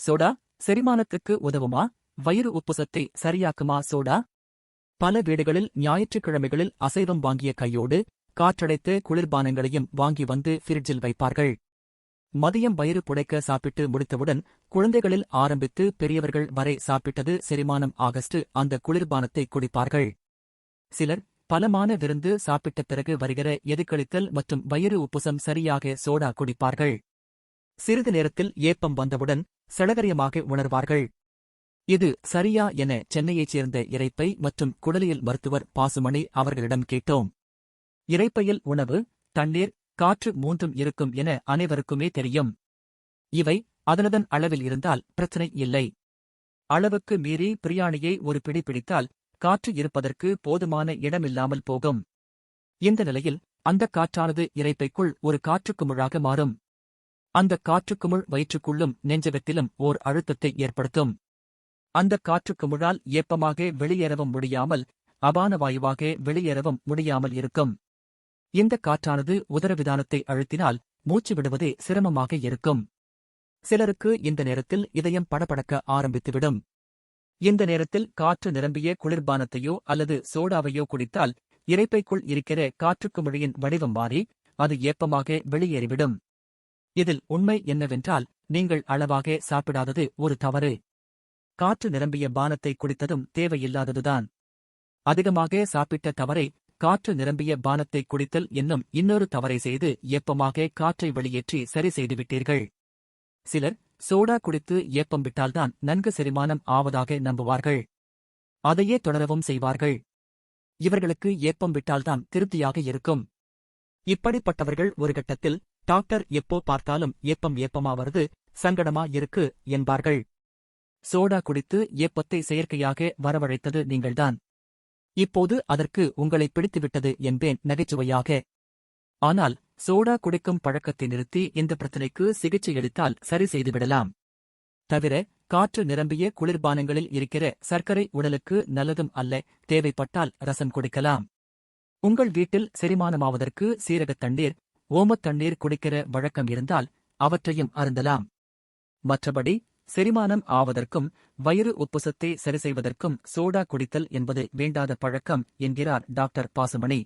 Soda செரிமானத்துக்கு உதவுமா? வயிறு உப்புசத்தை சரியாக்குமா soda? பல வீடுகளில் ஞாயிற்றுக்கிழமைகளில் அசைவம் வாங்கிய கையோடு காற்றடைத்து குளிர்பானங்களையும் வாங்கி வந்து ஃபிரிட்ஜில் வைப்பார்கள். மதியம் வயிறு புடைக்க சாப்பிட்டு முடித்தவுடன் குழந்தைகளில் ஆரம்பித்து பெரியவர்கள் வரை சாப்பிட்டது செரிமானம் ஆகஸ்ட் அந்த குளிர்பானத்தை குடிப்பார்கள். சிலர் பலமான விருந்து சாப்பிட்ட பிறகு வருகிற எதுக்களித்தல் மற்றும் வயிறு உப்புசம் சரியாக சோடா குடிப்பார்கள். சிறிது நேரத்தில் ஏப்பம் வந்தவுடன் சடகரியமாக உணர்வார்கள். இது சரியா என சென்னையைச் சேர்ந்த இரைப்பை மற்றும் குடலியல் மருத்துவர் பாசுமணி அவர்களிடம் கேட்டோம். இரைப்பையில் உணவு தண்ணீர் காற்று மூன்றும் இருக்கும் என அனைவருக்குமே தெரியும். இவை அதனதன் அளவில் இருந்தால் பிரச்சனை இல்லை. அளவுக்கு மீறி பிரியாணியை ஒரு பிடி பிடித்தால் காற்று இருப்பதற்கு போதுமான இடமில்லாமல் போகும். இந்த நிலையில் அந்த காற்றானது இரைப்பைக்குள் ஒரு காற்றுக்குமிழாக மாறும். அந்த காற்றுக்குமிழ் வயிற்றுக்குள்ளும் நெஞ்சகத்திலும் ஓர் அழுத்தத்தை ஏற்படுத்தும். அந்த காற்றுக்குமிழால் ஏப்பமாக வெளியேறவும் முடியாமல் அபான வாயுவாக வெளியேறவும் முடியாமல் இருக்கும். இந்த காற்றானது உதரவிதானத்தை அழுத்தினால் மூச்சு விடுவதே சிரமமாக இருக்கும். சிலருக்கு இந்த நேரத்தில் இதயம் படபடக்க ஆரம்பித்துவிடும். இந்த நேரத்தில் காற்று நிரம்பிய குளிர்பானத்தையோ அல்லது சோடாவையோ குடித்தால் இரைப்பைக்குள் இருக்கிற காற்றுக்குமிழியின் வடிவம் மாறி அது ஏப்பமாக வெளியேறிவிடும். இதில் உண்மை என்னவென்றால் நீங்கள் அளவாக சாப்பிடாதது ஒரு தவறு. காற்று நிரம்பிய பானத்தை குடித்ததும் தேவையில்லாததுதான். அதிகமாக சாப்பிட்ட தவறை காற்று நிரம்பிய பானத்தை குடித்தல் என்னும் இன்னொரு தவறை செய்து ஏப்பமாக காற்றை வெளியேற்றி சரி செய்துவிட்டீர்கள். சிலர் சோடா குடித்து ஏப்பம் விட்டால்தான் நன்கு செரிமானம் ஆவதாக நம்புவார்கள். அதையே தொடரவும் செய்வார்கள். இவர்களுக்கு ஏப்பம் விட்டால்தான் திருப்தியாக இருக்கும். இப்படிப்பட்டவர்கள் ஒரு கட்டத்தில் டாக்டர் எப்போ பார்த்தாலும் ஏப்பம் ஏப்பமா வருது சங்கடமா இருக்கு என்பார்கள். சோடா குடித்து ஏப்பத்தை செயற்கையாக வரவழைத்தது நீங்கள்தான். இப்போது அதற்கு உங்களை பிடித்துவிட்டது என்பேன் நகைச்சுவையாக. ஆனால் சோடா குடிக்கும் பழக்கத்தை நிறுத்தி இந்த பிரச்சனைக்கு சிகிச்சை அளித்தால் சரி செய்துவிடலாம். தவிர காற்று நிரம்பிய குளிர்பானங்களில் இருக்கிற சர்க்கரை உடலுக்கு நல்லதும் அல்ல தேவைப்பட்டால் ரசம் குடிக்கலாம். உங்கள் வீட்டில் செரிமானமாவதற்கு சீரகத் தண்ணீர் ஓமத் தண்ணீர் குடிக்கிற வழக்கம் இருந்தால் அவற்றையும் அருந்தலாம். மற்றபடி செரிமானம் ஆவதற்கும் வயிறு உப்புசத்தை சரி செய்வதற்கும் சோடா குடித்தல் என்பது வேண்டாத பழக்கம் என்கிறார் டாக்டர் பாசுமணி.